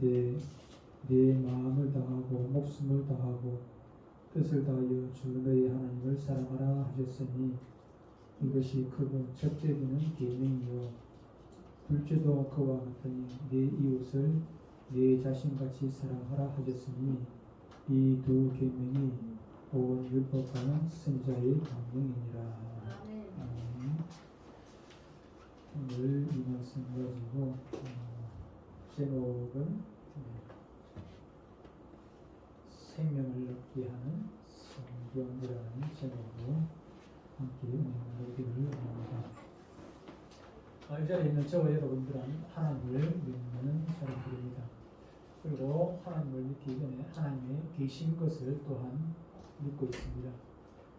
내, 내 마음을 다하고 목숨을 다하고 뜻을 다하여 주 너희 하나님을 사랑하라 하셨으니 이것이 크고 첫째는 계명이요 둘째도 그와 같으니 내 이웃을 내 자신같이 사랑하라 하셨으니 이 두 계명이 온 율법과 선자의 강령이니라. 아멘. 오늘 이 말씀 가지고 어, 제목은 어, 생명을 얻게 하는 성경이라는 제목으로 함께 나누기를 원합니다. 아, 이 자리에 있는 저와 여러분들은 하나님을 믿는 사람들입니다. 그리고 하나님을 믿기 전에 하나님의 계신 것을 또한 믿고 있습니다.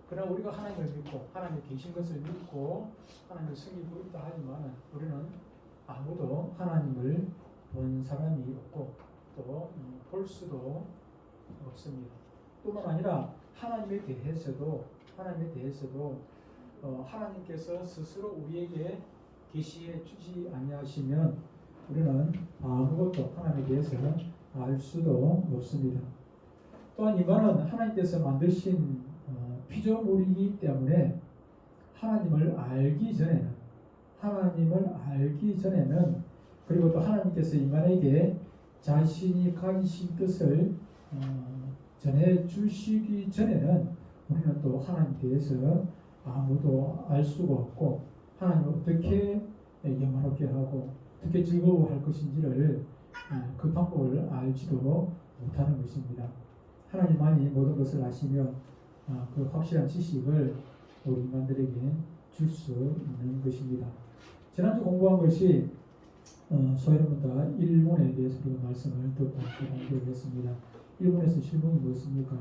그러나 우리가 하나님을 믿고 하나님이 계신 것을 믿고 하나님을 섬기고 있다 하지만 우리는 아무도 하나님을 본 사람이 없고 또 볼 수도 없습니다. 뿐만 아니라 하나님에 대해서도 하나님에 대해서도 어, 하나님께서 스스로 우리에게 계시해 주지 아니하시면 우리는 아무것도 하나님에 대해서 알 수도 없습니다. 또한 인간은 하나님께서 만드신 어, 피조물이기 때문에 하나님을 알기 전에는 하나님을 알기 전에는 그리고 또 하나님께서 인간에게 자신이 가지신 뜻을 어, 전해 주시기 전에는 우리는 또 하나님에 대해서 아무도 알 수가 없고 하나님을 어떻게 영화롭게 하고 어떻게 즐거워할 것인지를 어, 그 방법을 알지도 못하는 것입니다. 하나님만이 모든 것을 아시며 아, 그 확실한 지식을 우리 인간들에게 줄 수 있는 것입니다. 지난주 공부한 것이 어, 소여러분과 일본에 대해서 우리가 말씀을 듣고 공부를 했습니다. 일본에서 실문이 무엇입니까?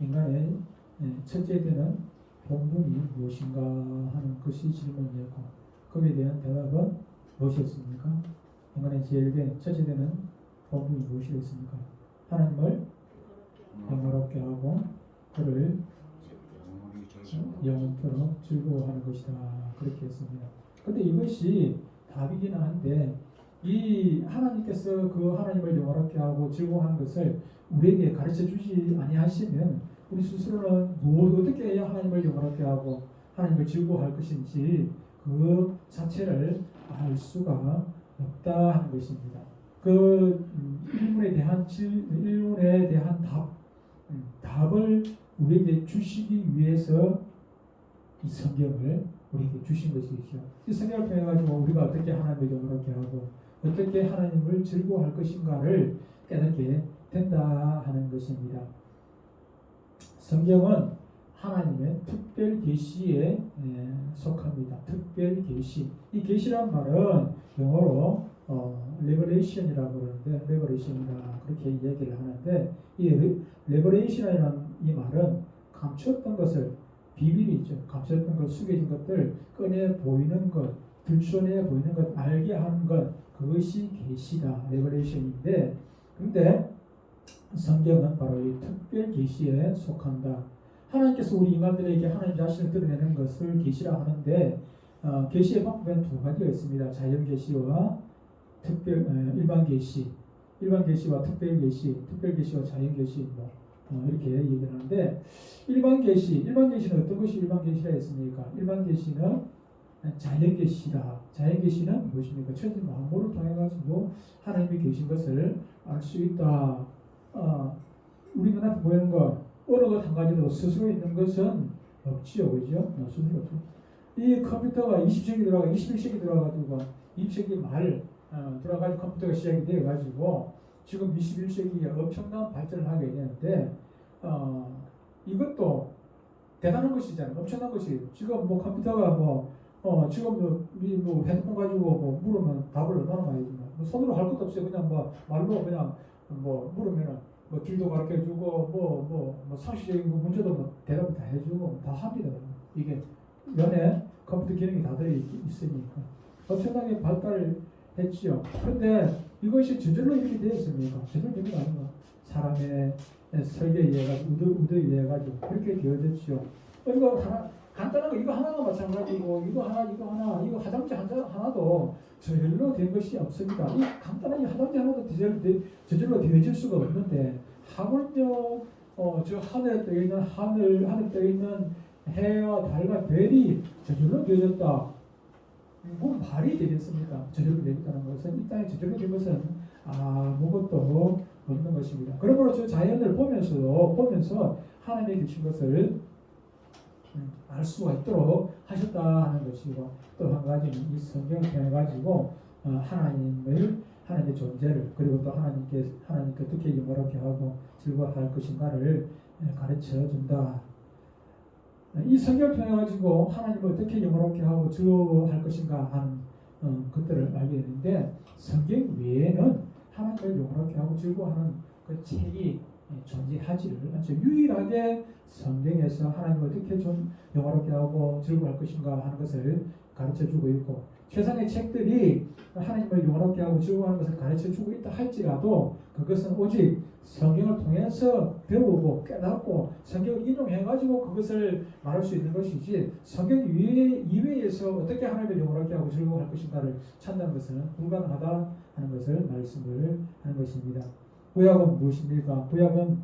인간의 예, 첫째 되는 본분이 무엇인가 하는 것이 질문이었고 거기에 대한 대답은 무엇이었습니까? 인간의 제일된 첫째 되는 본분이 무엇이었습니까? 하나님을 영화롭게 하고 그를 영원토록 즐거워하는 것이다 그렇게 했습니다. 근데 이것이 답이기는 한데 이 하나님께서 그 하나님을 영화롭게 하고 즐거워하는 것을 우리에게 가르쳐 주지 아니하시면 우리 스스로는 무엇 어떻게 해야 하나님을 영화롭게 하고 하나님을 즐거워할 것인지 그 자체를 알 수가 없다 하는 것입니다. 그 음, 일문에 대한 질, 일문에 대한 답 음, 답을 우리에게 주시기 위해서 이 성경을 우리에게 주신 것이죠. 이 성경을 통해 가지고 우리가 어떻게 하나님을 영원하게 하고 어떻게 하나님을 즐거워할 것인가를 깨닫게 된다 하는 것입니다. 성경은 하나님의 특별 계시에 예, 속합니다. 특별 계시. 이 계시란 말은 영어로 어, 레버레이션이라고 그러는데 레버레이션이라 그렇게 얘기를 하는데 이 레- 레버레이션이라는 이 말은 감췄던 것을 비밀이 있죠. 감췄던 것, 숙여진 것들 꺼내 보이는 것, 들춰내 보이는 것, 알게 하는 것 그것이 계시다. 레버레이션인데 근데 성경은 바로 이 특별 계시에 속한다. 하나님께서 우리 인간들에게 하나님 자신을 드러내는 것을 계시라 하는데 어, 계시의 방법은 두 가지가 있습니다. 자연 계시와 특별 에, 일반 계시, 일반 계시와 특별 계시, 특별 계시와 자연 계시 뭐 어, 이렇게 얘기를 하는데 일반 계시, 일반 계시는 어떤 것이 일반 계시라 했습니까? 일반 계시는 자연 계시다. 자연 계시는 무엇입니까? 천지 만물을 통해 가지고 하나님이 계신 것을 알 수 있다. 어, 우리 눈앞에 보이는 것 어느 것 한 가지도 스스로 있는 것은 없지요, 그죠? 어, 스스로 없죠. 이 컴퓨터가 20세기 들어가 21세기 들어가지고 20세기 말 어, 들어가지고 컴퓨터가 시작이 되어 가지고 지금 21세기에 엄청난 발전을 하게 되는데 어, 이것도 대단한 것이잖아요. 엄청난 것이에요. 지금 뭐 컴퓨터가 뭐 어, 지금 뭐, 이뭐 핸드폰 가지고 뭐 물으면 답을 많이 주나. 뭐 손으로 할 것도 없어요. 그냥 뭐 말로 그냥 뭐 물으면은 뭐 길도 가르쳐 주고 뭐 뭐 뭐 상식적인 거 문제도 뭐 대답 다 해주고 다 합니다. 이게 연에 컴퓨터 기능이 다 있- 있으니까 엄청나게 발달을 했지요. 그런데 이것이 저절로 이렇게 되어 있습니까? 저절로 된게 아닌가? 사람의 설계에 의해 가지고 의도에 의해 가지고 그렇게 되어졌지요. 그리고 하나 간단한 거 이거 하나가 마찬가지고 이거 하나 이거 하나 이거 화장지 한 자- 하나도 저절로 된 것이 없습니다. 이 간단한 이 화장지 하나도 저절로, 되, 저절로 되어질 수가 없는데 하물며 어, 저 하늘에 떠 있는 하늘 하늘 떠 있는 해와 달과 별이 저절로 되어졌다. 뭐 말이 되겠습니까? 저절로 되었다는 것은 이 땅에 저절로 된 것은 아무것도 없는 것입니다. 그러므로 저 자연을 보면서도 보면서 하나님의 계신 것을 음, 알 수가 있도록 하셨다 하는 것이고 또 한 가지는 이 성경을 통해 가지고 어, 하나님을 하나님의 존재를 그리고 또 하나님께 하나님께 어떻게 영화롭게 하고 즐거워할 것인가를 예, 가르쳐 준다. 이 성경을 통해 가지고 하나님을 어떻게 영화롭게 하고 즐거워할 것인가 하는 어, 것들을 알게 되는데 성경 외에는 하나님을 영화롭게 하고 즐거워하는 그 책이 예, 존재하지를 않죠. 유일하게 성경에서 하나님을 어떻게 좀 영화롭게 하고 즐거워할 것인가 하는 것을 가르쳐 주고 있고 세상의 책들이 하나님을 영화롭게 하고 즐거워하는 것을 가르쳐 주고 있다 할지라도 그것은 오직 성경을 통해서 배우고 깨닫고 성경을 인용해 가지고 그것을 말할 수 있는 것이지 성경 이외, 이외에서 어떻게 하나님을 영화롭게 하고 즐거워할 것인가를 찾는 것은 불가능하다 하는 것을 말씀을 하는 것입니다. 구약은 무엇입니까? 구약은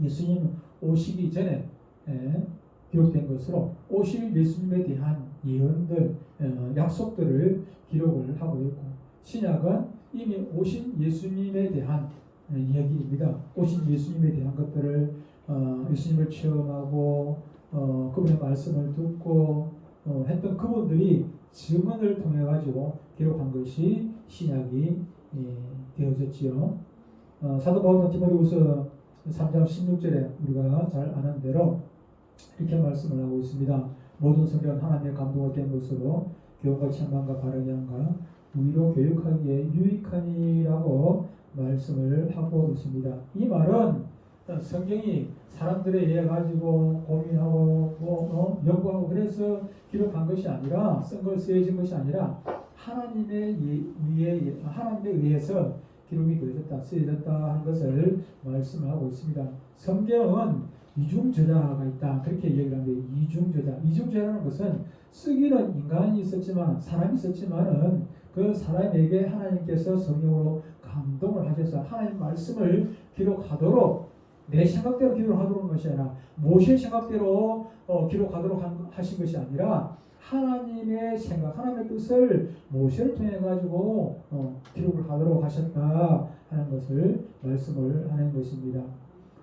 예수님 오시기 전에 에, 기록된 것으로 오실 예수님에 대한 예언들, 어, 약속들을 기록을 하고 있고 신약은 이미 오신 예수님에 대한 어, 이야기입니다. 오신 예수님에 대한 것들을 어, 예수님을 체험하고 어, 그분의 말씀을 듣고 어, 했던 그분들이 증언을 통해 가지고 기록한 것이 신약이 예, 되어졌지요. 어, 사도 바울은 디모데후서 3장 16절에 우리가 잘 아는 대로 이렇게 말씀을 하고 있습니다. 모든 성경은 하나님의 감동을 된 것으로 교훈과 책망과 바르게 함과 위로 교육하기에 유익하니라고 말씀을 하고 있습니다. 이 말은 성경이 사람들에 의해 가지고 고민하고 뭐 어, 연구하고 그래서 기록한 것이 아니라 쓴 걸 쓰여진 것이 아니라 하나님의 위에 하나님에 의해서 기록이 되어졌다 쓰여졌다 하는 것을 말씀하고 있습니다. 성경은 이중 저자가 있다 그렇게 얘기를 하는데 이중 저자 이중 저자라는 것은 쓰기는 인간이 있었지만 사람이 있었지만은 그 사람에게 하나님께서 성령으로 감동을 하셔서 하나님 말씀을 기록하도록 내 생각대로 기록하도록 것이 아니라 모세 생각대로 어, 기록하도록 한, 하신 것이 아니라 하나님의 생각, 하나님의 뜻을 모세를 통해 가지고 어, 기록을 하도록 하셨다 하는 것을 말씀을 하는 것입니다.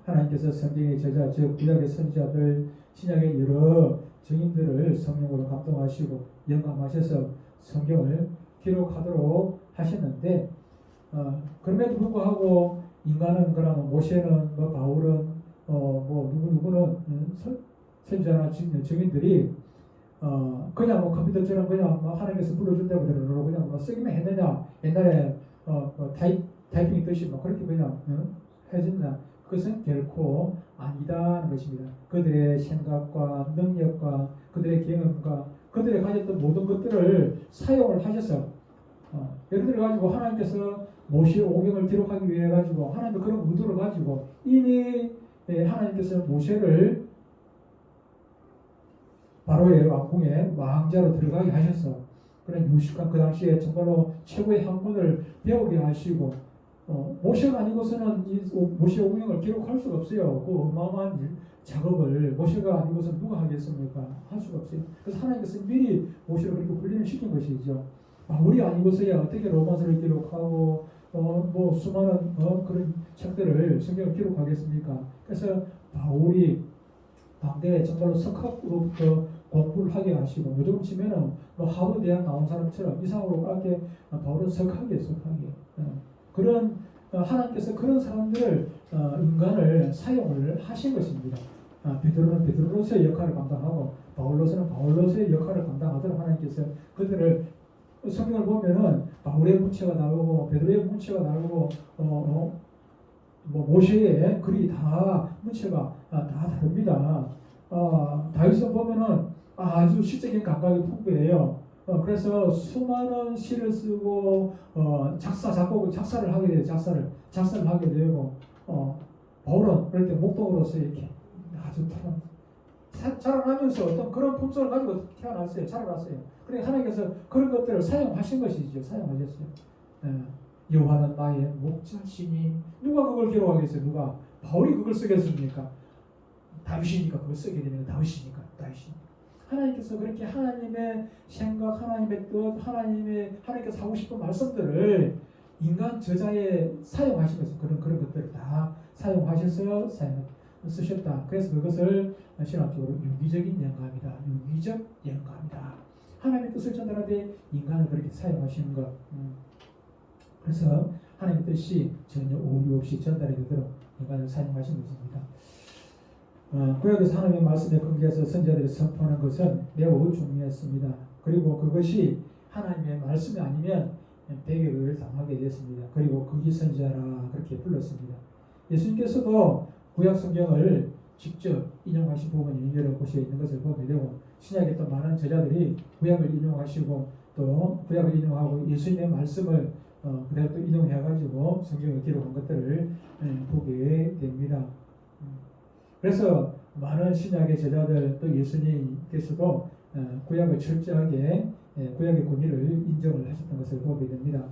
하나님께서 성경의 저자, 즉 구약의 선지자들, 신약의 여러 증인들을 성령으로 감동하시고 영감하셔서 성경을 기록하도록 하셨는데 어, 그럼에도 불구하고 인간은 그러면 모세는 뭐 바울은 어 뭐 누구 누구는 음, 선지자나 증인들이 어 그냥 뭐 컴퓨터처럼 그냥 뭐 하나님께서 불러준다고 그러고 그냥 뭐 쓰기만 했느냐 옛날에 어, 뭐 타이, 타이핑 뜻이 뭐 그렇게 그냥 응? 해줬냐 그것은 결코 아니다는 것입니다. 그들의 생각과 능력과 그들의 경험과 그들의 가졌던 모든 것들을 사용을 하셔서 어, 들어 가지고 하나님께서 모세 오경을 기록하기 위해 가지고 하나님의 그런 의도를 가지고 이미 예, 하나님께서 모세를 바로의 왕궁에 왕자로 들어가게 하셔서 그런 유식한 그 당시에 정말로 최고의 학문을 배우게 하시고 어, 모세가 아니고서는 이 모세 오경을 기록할 수가 없어요. 그 어마어마한 일, 작업을 모세가 아니고서는 누가 하겠습니까? 할 수가 없어요. 그래서 하나님께서 미리 모세를 그렇게 훈련을 시킨 것이죠. 바울이 아니고서야 어떻게 로마서를 기록하고 어, 뭐 수많은 어, 그런 책들을 성경을 기록하겠습니까? 그래서 바울이 당대에 정말로 석학으로부터 공부를 하게 하시고 요즘 치면은 뭐 하버드 대학 나온 사람처럼 이상으로 바울은 석학이에요, 석학이. 어. 그런 어, 하나님께서 그런 사람들을 어, 인간을 사용을 하신 것입니다. 아, 베드로는 베드로로서의 역할을 감당하고 바울로서는 바울로서의 역할을 감당하도록 하나님께서 그들을 성경을 보면은 바울의 문체가 나오고 베드로의 문체가 나오고 어, 어, 뭐 모세의 글이 다 문체가 아, 다 다릅니다. 어, 다윗을 보면은 아주 시적인 감각이 풍부해요. 어, 그래서 수많은 시를 쓰고 어, 작사 작곡 작사를 하게 돼요. 작사를 작사를 하게 되고 어, 바울은 그럴 때 목독으로서 이렇게 아주 사- 자라나면서 어떤 그런 품성을 가지고 태어났어요. 자라났어요. 그러니까 하나님께서 그런 것들을 사용하신 것이죠. 사용하셨어요. 예. 여호와는 나의 목자시니 누가 그걸 기록하겠어요? 누가 바울이 그걸 쓰겠습니까? 다윗이니까 그걸 쓰게 되면 다윗이니까 다윗이 하나님께서 그렇게 하나님의 생각, 하나님의 뜻, 하나님의 하나님께서 하고 싶은 말씀들을 인간 저자에 사용하시면서 그런 그런 것들을 다 사용하셔서 사용 쓰셨다. 그래서 그것을 신학적으로 유기적인 영감이다. 유기적 영감이다. 하나님의 뜻을 전달하되 인간을 그렇게 사용하시는 것. 음. 그래서 하나님의 뜻이 전혀 오류 없이 전달이 되도록 인간을 사용하신 것입니다. 어, 구약에서 하나님의 말씀에 근거해서 선자들이 선포하는 것은 매우 중요했습니다. 그리고 그것이 하나님의 말씀이 아니면 배격을 당하게 됐습니다. 그리고 거기 선자라 그렇게 불렀습니다. 예수님께서도 구약 성경을 직접 인용하신 부분이 여러 곳에 있는 것을 보게 되고 신약에 또 많은 제자들이 구약을 인용하시고 또 구약을 인용하고 예수님의 말씀을 어, 그대로 또 인용해가지고 성경을 기록한 것들을 예, 보게 됩니다. 음. 그래서 많은 신약의 제자들 또 예수님께서도 어, 구약을 철저하게 예, 구약의 권위를 인정을 하셨던 것을 보게 됩니다.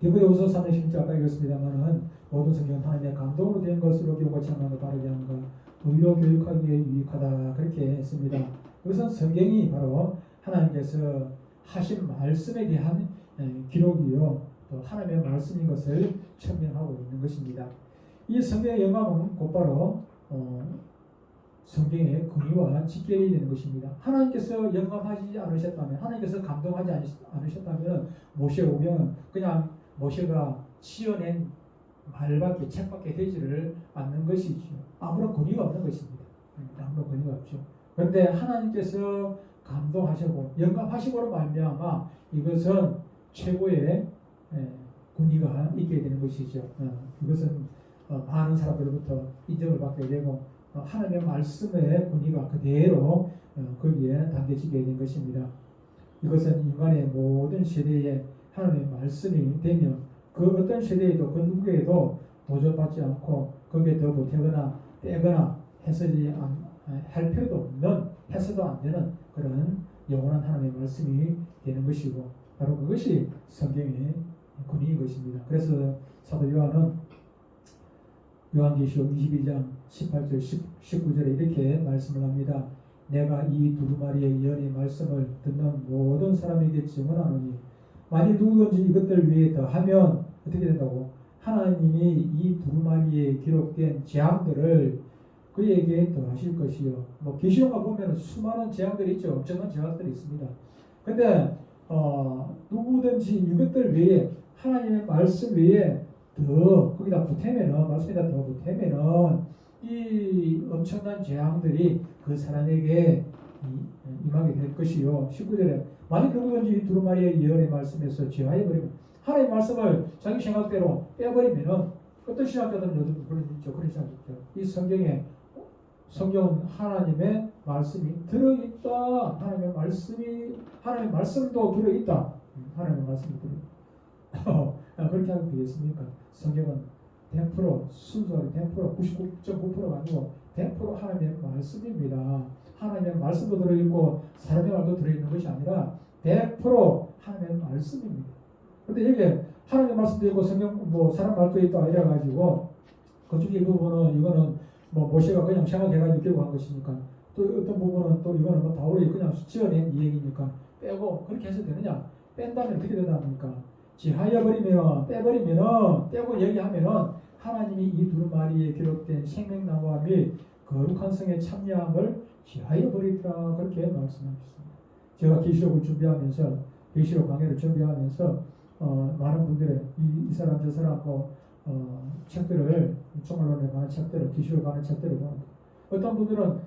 디모데후서 3장 10절 아까 읽었습니다만은 모든 성경 하나님의 감동으로 된 것으로 교과 체험하고 바르게 것 의로 교육하기에 유익하다 그렇게 했습니다. 이것은 성경이 바로 하나님께서 하신 말씀에 대한 예, 기록이요 또 하나님의 말씀인 것을 천명하고 있는 것입니다. 이 성경의 영감은 곧바로 어, 성경의 권위와 직결이 되는 것입니다. 하나님께서 영감하지 않으셨다면, 하나님께서 감동하지 않으셨다면 모세 오경은 그냥 모세가 지어낸 말밖에 책밖에 되지를 않는 것이죠. 아무런 권위가 없는 것입니다. 음, 아무런 권위가 없죠. 그런데 하나님께서 감동하시고 영감하시고로 말미암아 이것은 최고의 예, 권위가 있게 되는 것이죠. 어, 이것은 어, 많은 사람들로부터 인정을 받게 되고 어, 하나님의 말씀의 권위가 그대로 거기에 담겨지게 된 것입니다. 이것은 인간의 모든 세대에 하나님의 말씀이 되며 그 어떤 세대에도 그 누구에도 도전받지 않고 거기에 더 보태거나 빼거나 해서지 할 필요도 없는 해서도 안 되는 그런 영원한 하나님의 말씀이 되는 것이고 바로 그것이 성경의 권위인 것입니다. 그래서 사도 요한은 요한계시록 22장 18절 19절에 이렇게 말씀을 합니다. 내가 이 두루마리의 예언의 말씀을 듣는 모든 사람에게 증언하노니 만일 누구든지 이것들 위에 더하면 어떻게 된다고? 하나님이 이 두루마리에 기록된 재앙들을 그에게 더하실 것이요. 뭐 계시록과 보면 수많은 재앙들이 있죠. 엄청난 재앙들이 있습니다. 근데 어, 누구든지 이것들 외에 하나님의 말씀 외에 더 거기다 보태면은 말씀에다 더 보태면은 이 엄청난 재앙들이 그 사람에게 임하게 될 것이요. 19절에 만약 누구든지 이 두루마리의 예언의 말씀에서 제하해버리면 하나님의 말씀을 자기 생각대로 빼버리면은 어떤 신학자들은 요즘 그런 있죠. 그런 신학 있죠. 이 성경에 성경은 하나님의 말씀이 들어있다. 하나님의 말씀이 하나님의 말씀도 들어있다. 하나님의 말씀이 들어있다. 그렇게 하면 되겠습니까? 성경은 100% 순수하게 100% 99.9%가 아니고 100% 하나님의 말씀입니다. 하나님의 말씀도 들어있고 사람의 말도 들어있는 것이 아니라 100% 하나님의 말씀입니다. 근데 여기 하나님의 말씀도 있고 성경 뭐 사람 말도 있다 이래 가지고 그중에 부분은 이거는 뭐 모세가 그냥 생각해가지고 기록한 것이니까 또 어떤 부분은 또 이거는 뭐 바울이 그냥 지어낸 이야기니까 빼고 그렇게 해서 되느냐 뺀다면 어떻게 된답니까? 지하여 버리면 빼버리면은 빼고 얘기하면은 하나님이 이 두루마리에 기록된 생명나무와 및 거룩한 성에 참여함을 지하여 버리더라 그렇게 말씀하셨습니다. 제가 계시록을 준비하면서 계시록 강의를 준비하면서 어, 많은 분들의 이, 이 사람 저 사람 뭐 어, 책들을 총론에 관한 책들을 계시록 관한 책들을 보는 어떤 분들은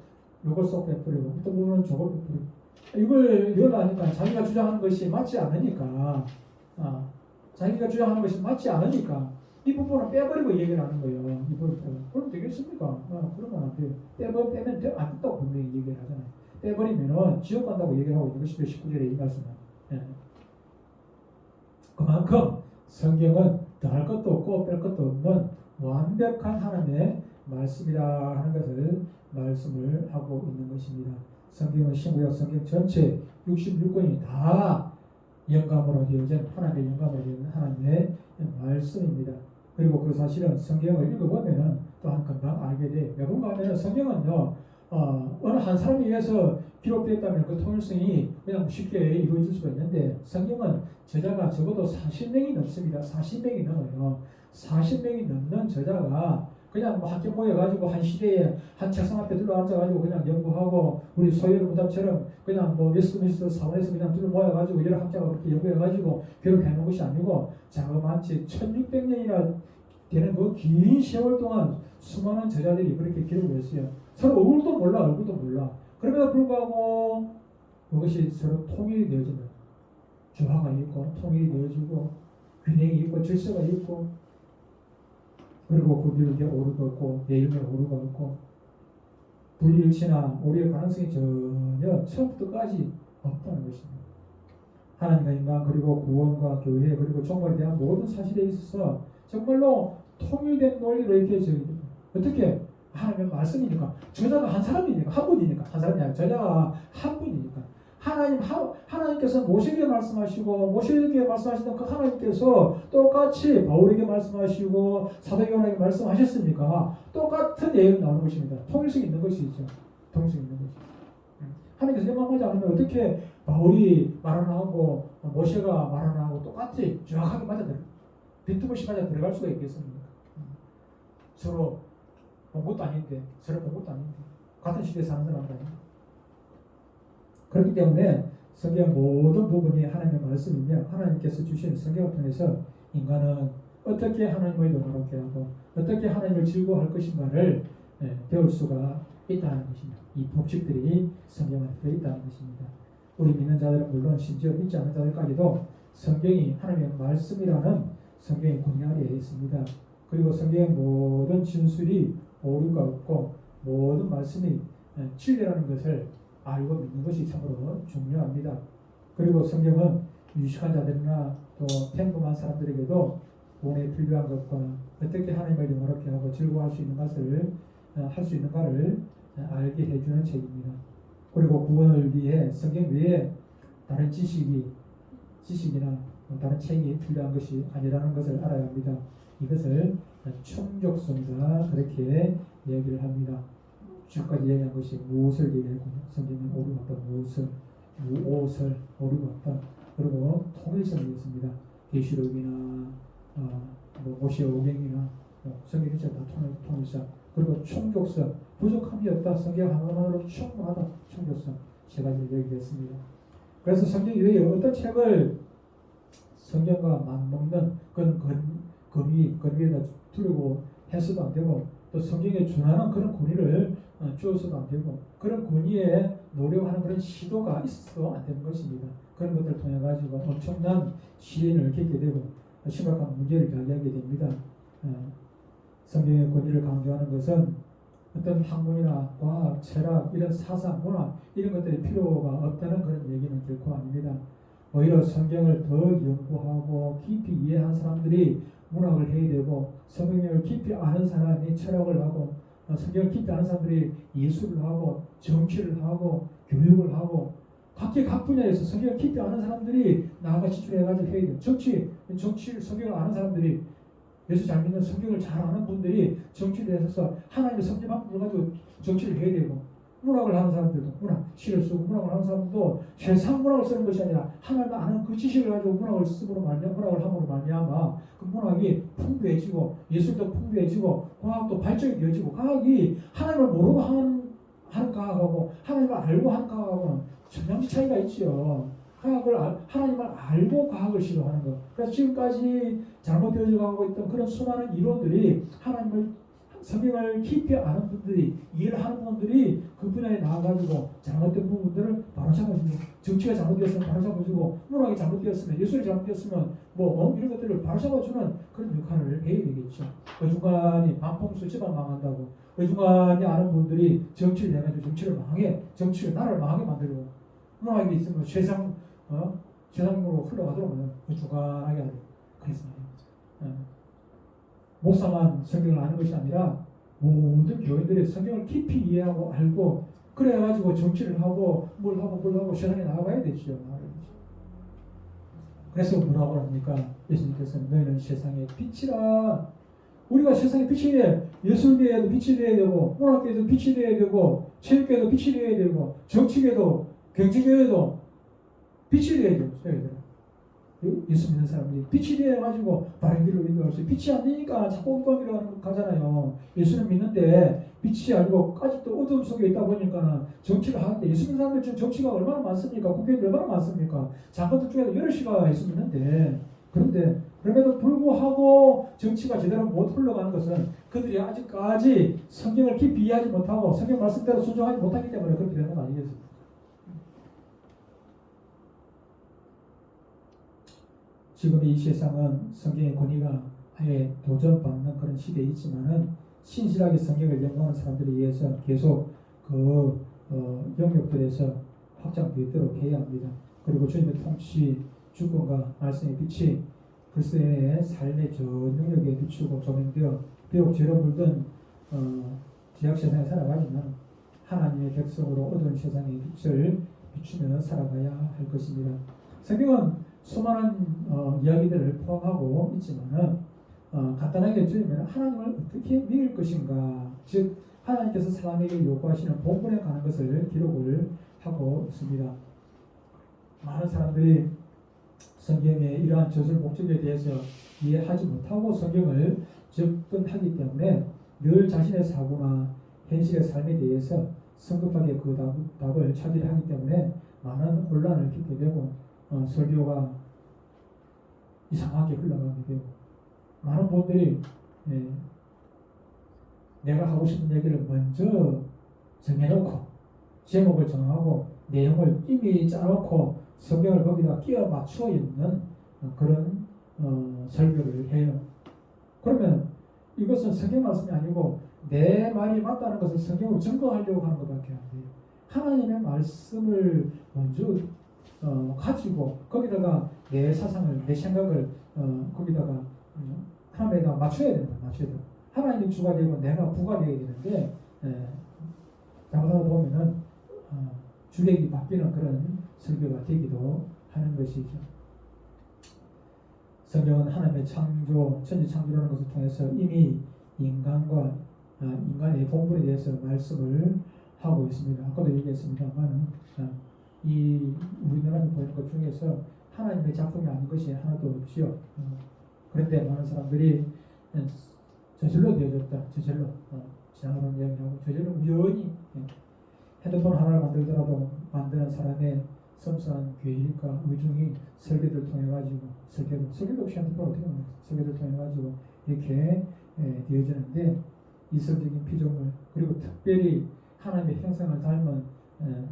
이걸 쏙 빼버리고 어떤 분은 저걸 빼버리고 이걸 이걸 아니까 자기가 주장하는 것이 맞지 않으니까 아, 자기가 주장하는 것이 맞지 않으니까 이 부분을 빼버리고 얘기를 하는 거예요. 이 부분을 그럼 되겠습니까? 아, 그러면 안 돼요. 빼버, 빼면 안 된다고 분명히 얘기를 하잖아요. 빼버리면은 지옥 간다고 얘기를 하고 있는 것이 19절에 이 말씀은. 예. 그만큼 성경은 더할 것도 없고 뺄 것도 없는 완벽한 하나님의 말씀이라 하는 것을 말씀을 하고 있는 것입니다. 성경은 신구약 성경 전체 66권이 다 영감으로 되어진 하나님의 영감으로 되어진 하나님의 말씀입니다. 그리고 그 사실은 성경을 읽어보면은 또한 금방 알게 돼. 왜 그런가 하면 성경은요, 어, 어느 한 사람에 의해서 기록됐다면 그 통일성이 그냥 쉽게 이루어질 수가 있는데 성경은 저자가 적어도 40명이 넘습니다. 40명이 넘어요. 40명이 넘는 저자가 그냥 뭐 학교 모여가지고 한 시대에 한 책상 앞에 둘러앉아가지고 그냥 연구하고 우리 소열 무답처럼 그냥 뭐 웨스트민스터 사원에서 그냥 둘러 모여가지고 여러 학자가 그렇게 연구해가지고 교육해놓은 것이 아니고 자그마치 1600년이나 되는 그 긴 세월 동안 수많은 저자들이 그렇게 기록을 했어요. 서로 얼굴도 몰라, 얼굴도 몰라. 그럼에도 불구하고 그것이 서로 통일이 되어진다. 조화가 있고 통일이 되어지고 균형이 있고 질서가 있고 그리고 그 없고 내용에 오류가 없고 불일치나 오류의 가능성이 전혀 처음부터까지 없다는 것입니다. 하나님과 인간 그리고 구원과 교회 그리고 종말에 대한 모든 사실에 있어서 정말로 통일된 논리로 이렇게 어떻게 하나님의 말씀이니까 저자가 한 사람이니까 한 분이니까 한 사람이 아니라 저자가 한 분이니까 하나님 하, 하나님께서 모세에게 말씀하시고 모세에게 말씀하시던 그 하나님께서 똑같이 바울에게 말씀하시고 사도 요한에게 말씀하셨으니까 똑같은 내용이 나오는 것입니다. 통일성이 있는 것이죠. 통일성이 있는 것이죠. 하나님께서 명하지 않으면 어떻게 바울이 말하고 모세가 말하고 똑같이 정확하게 맞아 들어 비트봇이 맞아 들어갈 수가 있겠습니까? 서로 본 것도 아닌데 서로 본 것도 아닌데 같은 시대에 사는 아닌데 그렇기 때문에 성경 모든 부분이 하나님의 말씀이며 하나님께서 주신 성경을 통해서 인간은 어떻게 하나님을 영화롭게 하고 어떻게 하나님을 즐거워할 것인가를 예, 배울 수가 있다는 것입니다. 이 법칙들이 성경 안에 들어있다는 것입니다. 우리 믿는 자들은 물론 심지어 믿지 않는 자들까지도 성경이 하나님의 말씀이라는 성경의 아래에 있습니다. 그리고 성경의 모든 진술이 오류가 없고 모든 말씀이 예, 진리라는 것을 알고 믿는 것이 참으로 중요합니다. 그리고 성경은 유식한 자들이나 또 평범한 사람들에게도 구원에 필요한 것과 어떻게 하나님을 영화롭게 하고 즐거워할 수 있는 것을 어, 할수 있는가를 알게 해주는 책입니다. 그리고 구원을 위해 성경 외에 다른 지식이 지식이나 다른 책이 필요한 것이 아니라는 것을 알아야 합니다. 이것을 충족성이다 그렇게 얘기를 합니다. 지금까지 얘기한 것이 무엇을 얘기했고 성경은 없다. 무엇을 무엇을 없다. 그리고 통일성이 있습니다. 계시록이나 어, 뭐 모세 오경이나 뭐 성경 전체 다 통일, 통일성 그리고 충족성 부족함이 없다. 성경 하나만으로 충분하다. 충족성 세 가지를 얘기했습니다. 그래서 성경 외에 어떤 책을 성경과 맞먹는 그런 거미 거미에다 두르고 해서도 안 되고 또 성경에 준하는 그런 권위를 어, 주어서도 안 되고 그런 권위에 노력하는 그런 시도가 있어도 안 되는 것입니다. 그런 것들을 통해 가지고 엄청난 시련을 겪게 되고 심각한 문제를 야기하게 됩니다. 어, 성경의 권위를 강조하는 것은 어떤 학문이나 과학, 철학, 이런 사상, 문화 이런 것들이 필요가 없다는 그런 얘기는 결코 아닙니다. 오히려 성경을 더 연구하고 깊이 이해한 사람들이 문학을 해야 되고 성경을 깊이 아는 사람이 철학을 하고 어, 성경을 깊이 아는 사람들이 예술을 하고 정치를 하고 교육을 하고 각기 각 분야에서 성경을 깊이 아는 사람들이 나아가 지출해가지고 해야 돼. 정치, 정치, 성경을 아는 사람들이 예수 잘 믿는 성경을 잘 아는 분들이 정치를 해서 하나님의 성경만을 가지고 정치를 해야 되고 문학을 하는 사람들도 문학, 시를 쓰고 문학을 하는 사람도 세상 문학을 쓰는 것이 아니라 하나님 아는 그 지식을 가지고 문학을 쓰므로 말미암아 문학을 함으로 말미암아 그 문학이 풍부해지고 예술도 풍부해지고 과학도 발전이 되어지고 과학이 하나님을 모르고 하는 하는 과학하고 하나님을 알고 하는 과학하고는 천양지 차이가 있죠. 과학을 알, 하나님을 알고 과학을 시도하는 것. 그래서 지금까지 잘못 되어져 가고 있던 그런 수많은 이론들이 하나님을 성경을 깊이 아는 분들이 이해를 하는 분들이 그 분야에 나와가지고 잘못된 부분들을 바로 잡아주고 정치가 잘못되었으면 바로 잡아주고 문학이 잘못되었으면 예술이 잘못되었으면 뭐 어? 이런 것들을 바로 잡아주는 그런 역할을 해야 되겠죠. 어중간히 반풍수 집안 망한다고 어중간히 아는 분들이 정치를 해가지고 정치를 망해 정치를 나라를 망하게 만들고 문학이 있으면 세상 어? 세상으로 흘러가도록 어중간하게 하고 말입니다. 어. 목사만 성경을 아는 것이 아니라 모든 교인들이 성경을 깊이 이해하고 알고 그래 가지고 정치를 하고 뭘 하고 뭘 하고 세상에 나가야 되죠. 되죠. 그래서 뭐라고 합니까? 예수님께서 너희는 세상의 빛이라. 우리가 세상의 빛이 돼. 예술계에도 빛이 돼야 되고, 문학계에도 빛이 돼야 되고, 체육계에도 빛이 돼야 되고, 정치계도, 경제계에도 빛이 돼야 돼요. 예수 믿는 사람들이 빛이 되어가지고 바른 길로 인도할 수 빛이 안 되니까 자꾸 엉뚱하기로 가잖아요. 예수를 믿는데 빛이 아니고 아직도 어둠 속에 있다 보니까는 정치를 하는데 예수 믿는 사람들 중 정치가 얼마나 많습니까? 국회의원 얼마나 많습니까? 장관들 중에도 여럿이가 예수 믿는데 그런데 그럼에도 불구하고 정치가 제대로 못 흘러가는 것은 그들이 아직까지 성경을 깊이 이해하지 못하고 성경 말씀대로 순종하지 못하기 때문에 그렇게 되는 거 아니겠습니까? 지금 이 세상은 성경의 권위가 아예 도전받는 그런 시대에 있지만은 신실하게 성경을 연구하는 사람들에 의해서 계속 그 어, 영역들에서 확장되도록 해야 합니다. 그리고 주님의 통치, 주권과 말씀의 빛이 그리스도인의 삶의 전 영역에 비추고 조명되어 비록 죄로 물든 어, 지역 세상에 살아가지만 하나님의 백성으로 어두운 세상의 빛을 비추며 살아가야 할 것입니다. 성경은 수많은 어, 이야기들을 포함하고 있지만은 어, 간단하게 주면 하나님을 어떻게 믿을 것인가 즉 하나님께서 사람에게 요구하시는 본분에 관한 것을 기록을 하고 있습니다. 많은 사람들이 성경의 이러한 저술 목적에 대해서 이해하지 못하고 성경을 접근하기 때문에 늘 자신의 사고나 현실의 삶에 대해서 성급하게 그 답, 을 찾으려 하기 때문에 많은 혼란을 겪게 되고 어, 설교가 이상하게 흘러가게 되고 많은 분들이 예, 내가 하고 싶은 얘기를 먼저 정해놓고 제목을 정하고 내용을 이미 짜놓고 성경을 거기다 끼워 맞추어 있는 그런 어, 설교를 해요. 그러면 이것은 성경 말씀이 아니고 내 말이 맞다는 것을 성경으로 증거하려고 하는 것밖에 안 돼요. 하나님의 말씀을 먼저 어, 가지고 거기다가 내 사상을 내 생각을 어, 거기다가 어, 하나님에다 맞춰야 된다 맞춰야 된다 하나님이 주가 되고 내가 부가 되어야 되는데 예, 잘못하다 보면은 어, 주객이 바뀌는 그런 설교가 되기도 하는 것이죠. 성경은 하나님의 창조, 천지 창조라는 것을 통해서 이미 인간과 아, 인간의 본분에 대해서 말씀을 하고 있습니다. 아까도 얘기했습니다만 아, 이 우리나라에 보이는 것 중에서 하나님의 작품이 아닌 것이 하나도 없지요. 어, 그런데 많은 사람들이 저절로 되어졌다. 저절로 어, 지나가는 이야기하고 저절로 우연히 예. 핸드폰 하나를 만들더라도 만드는 사람의 섬세한 괴일과 의중이 설계를 통해 가지고 설계도 설계도 없이 핸드폰 어떻게 만들 설계를 통해 가지고 이렇게 예, 되어지는데 이설적인 피조물 그리고 특별히 하나님의 형상을 닮은 예,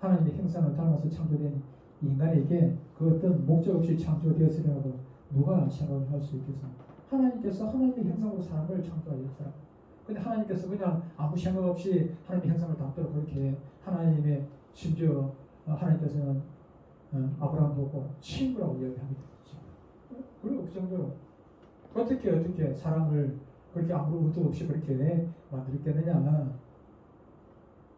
하나님의 형상을 닮아서 창조된 인간에게 그 어떤 목적 없이 창조되었으리라고 누가 생각을 할 수 있겠습니까? 하나님께서 하나님의 형상으로 사람을 창조하셨어요. 근데 하나님께서 그냥 아무 생각 없이 하나님의 형상을 담도록 그렇게 하나님의 심지어 하나님께서는 어, 아브라함 보고 친구라고 이야기합니다. 그리고 그 정도로 어떻게 어떻게 사람을 그렇게 아무런 의도 없이 그렇게 만들었겠느냐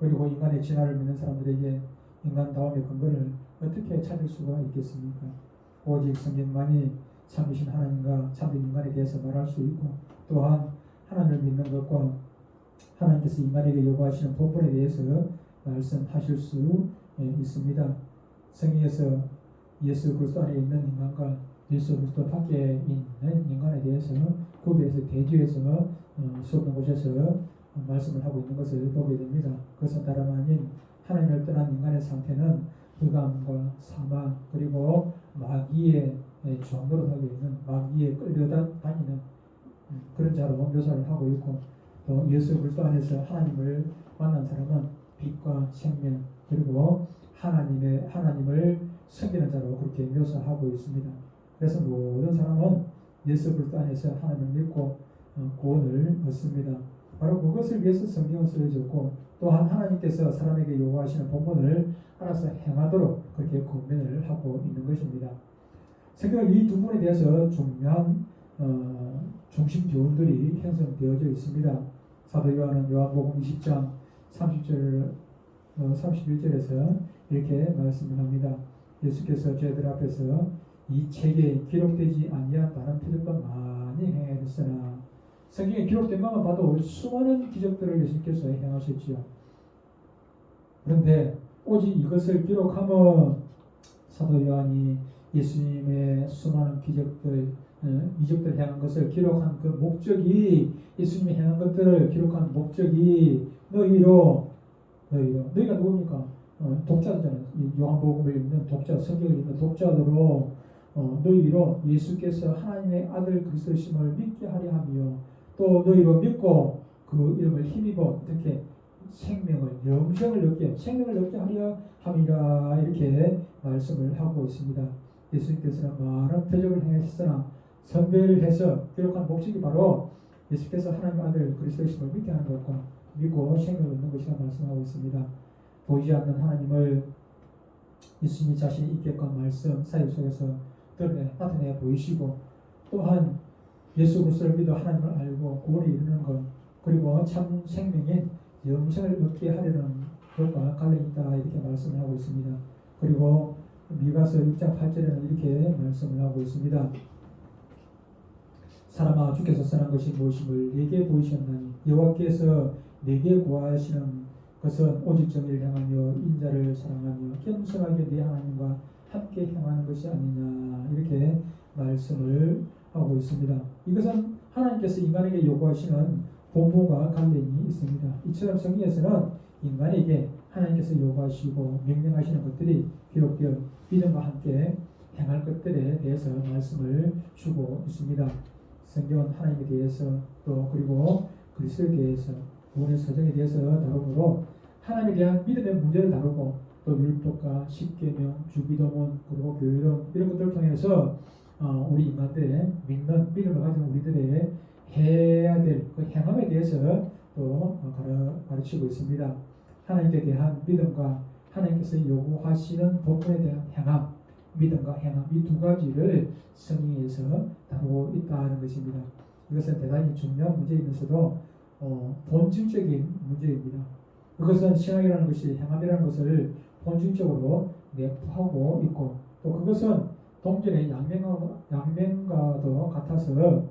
그리고 인간의 진화를 믿는 사람들에게 인간다움의 근거를 어떻게 찾을 수가 있겠습니까? 오직 성경만이 참이신 하나님과 참된 인간에 대해서 말할 수 있고 또한 하나님을 믿는 것과 하나님께서 인간에게 요구하시는 본분에 대해서 말씀하실 수 예, 있습니다. 성경에서 예수 그리스도 안에 있는 인간과 예수 그리스도 밖에 있는 인간에 대해서 구비해서 대주에서 어, 수업 곳에서 말씀을 하고 있는 것을 보게 됩니다. 그것은 다름 아닌 하나님을 떠난 인간의 상태는 불감과 사망 그리고 마귀의 종으로 하고 있는 마귀에 끌려다니는 그런 자로 묘사를 하고 있고 또 예수 그리스도 안에서 하나님을 만난 사람은 빛과 생명 그리고 하나님의 하나님을 섬기는 자로 그렇게 묘사하고 있습니다. 그래서 모든 사람은 예수 그리스도 안에서 하나님을 믿고 어, 구원을 얻습니다. 바로 그것을 위해서 성경을 쓰여졌고 또한 하나님께서 사람에게 요구하시는 본분을 알아서 행하도록 그렇게 권면을 하고 있는 것입니다. 성경은 이 두 부분에 대해서 중요한 어, 중심 교훈들이 형성되어져 있습니다. 사도 요한은 요한복음 20장 30절 어, 31절에서 이렇게 말씀을 합니다. 예수께서 저희들 앞에서 이 책에 기록되지 아니한 다른 표적과 많이 행하였으나 성경에 기록된 것만 봐도 수많은 기적들을 예수께서 행하셨지요. 그런데 오직 이것을 기록하면 사도 요한이 예수님의 수많은 기적들, 어, 이적들 행한 것을 기록한 그 목적이 예수님이 행한 것들을 기록한 목적이 너희로 너희로 너희가 누굽니까? 어, 독자잖아요. 이 요한복음을 읽는 독자, 성경을 읽는 독자들로 어, 너희로 예수께서 하나님의 아들 그리스도심을 믿게 하려 하며 또 너희로 믿고 그 이름을 힘입어 어떻게 생명을 영생을 얻게 생명을 얻게 하려 함이라 이렇게 말씀을 하고 있습니다. 예수님께서는 많은 표적을 행하셨으나 선배를 해서 기록한 목적이 바로 예수께서 하나님의 아들 그리스도심을 믿게 하는 것과 믿고 생명을 얻는 것이라 말씀하고 있습니다. 보이지 않는 하나님을 예수님이 자신의 인격과 말씀 사역 속에서 드러내 나타내 보이시고 또한 예수 그리스도를 믿어 하나님을 알고 구원에 이르는 것 그리고 참 생명인 영생을 얻게 하려는 것과 관련이 있다 이렇게 말씀을 하고 있습니다. 그리고 미가서 6장 8절에는 이렇게 말씀을 하고 있습니다. 사람아 주께서 선한 것이 무엇임을 내게 보이셨나니 여호와께서 내게 구하시는 것은 오직 정의를 행하며 인자를 사랑하며 겸손하게 내 하나님과 함께 행하는 것이 아니냐 이렇게 말씀을 하고 있습니다. 이것은 하나님께서 인간에게 요구하시는 본보가 관련이 있습니다. 이처럼 성경에서는 인간에게 하나님께서 요구하시고 명령하시는 것들이 기록되어 믿음과 함께 행할 것들에 대해서 말씀을 주고 있습니다. 성경은 하나님에 대해서 또 그리고 그리스도에 대해서 구원의 서정에 대해서 다루므로 하나님에 대한 믿음의 문제를 다루고 또 율법과 십계명, 주기도문 그리고 교회론 이런 것들을 통해서 어, 우리 인간들의 믿는 믿음을 가진 우리들의 해야 될 그 행함에 대해서 또 어, 가르, 가르 치고 있습니다. 하나님께 대한 믿음과 하나님께서 요구하시는 본분에 대한 행함, 믿음과 행함 이 두 가지를 성경에서 다루고 있다는 것입니다. 이것은 대단히 중요한 문제이면서도 어, 본질적인 문제입니다. 그것은 신앙이라는 것이 행함이라는 것을 본질적으로 내포하고 있고 또 그것은 동전의 양면과, 양면과도 같아서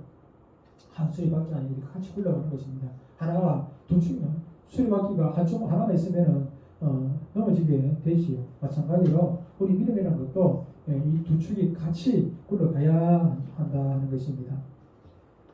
한 수리바퀴 이렇게 같이 굴러가는 것입니다. 하나가 두 축, 수리바퀴가 한쪽 하나만 있으면은 어, 넘어지게 되지요. 마찬가지로 우리 믿음이라는 것도 예, 이두 축이 같이 굴러가야 한다는 것입니다.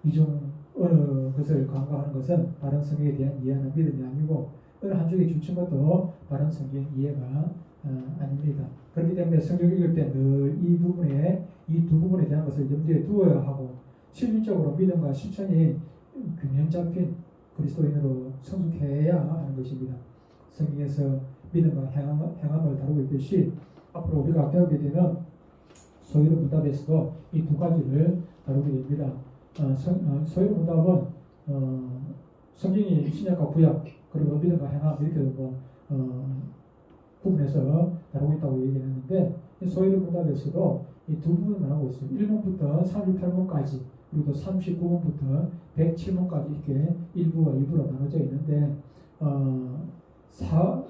이중 어느 것을 간과하는 것은 바른 성경에 대한 이해하는 믿음이 아니고 어느 한쪽에 주친 것도 바른 성경 이해가 어, 아닙니다. 그렇기 때문에 성경 읽을 때 늘 이 부분에 이 두 부분에 대한 것을 염두에 두어야 하고 실질적으로 믿음과 실천이 균형 잡힌 그리스도인으로 성숙해야 하는 것입니다. 성경에서 믿음과 행함, 행함을 다루고 있듯이 앞으로 우리가 배우게 되는 소유로 문답에서도 이 두 가지를 다루게 됩니다. 어, 성, 어, 소유로 문답은 어, 성경이 신약과 구약 그리고 믿음과 행함 이렇게 뭐 어, 부분에서 다루고 있다고 얘기했는데 소유로 문답에서도 이 두 부분을 나누고 있습니다. 1번부터 38번까지 그리고 또 39번부터 107번까지 이렇게 1부와 2부로 나눠져 있는데 어, 4,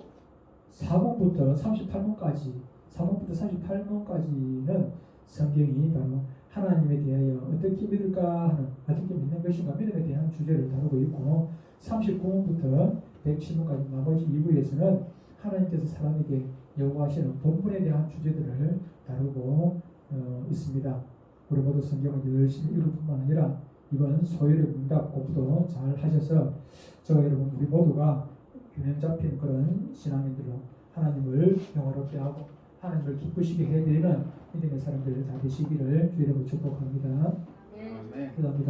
4번부터 38번까지 4번부터 38번까지는 성경이 바로 하나님에 대하여 어떻게 믿을까 하는 어떻게 믿는 것인가 믿음에 대한 주제를 다루고 있고 39번부터 107번까지 나머지 2부에서는 하나님께서 사람에게 요구하시는 본분에 대한 주제들을 다루고 어, 있습니다. 우리 모두 성경을 열심히 읽을 뿐만 아니라 이번 소유의 문답 공부도 잘 하셔서 저 여러분 우리 모두가 균형 잡힌 그런 신앙인들로 하나님을 영화롭게 하고 하나님을 기쁘시게 해드리는 믿음의 사람들 다 되시기를 주의 이름으로 축복합니다. 아멘. 기도합니다.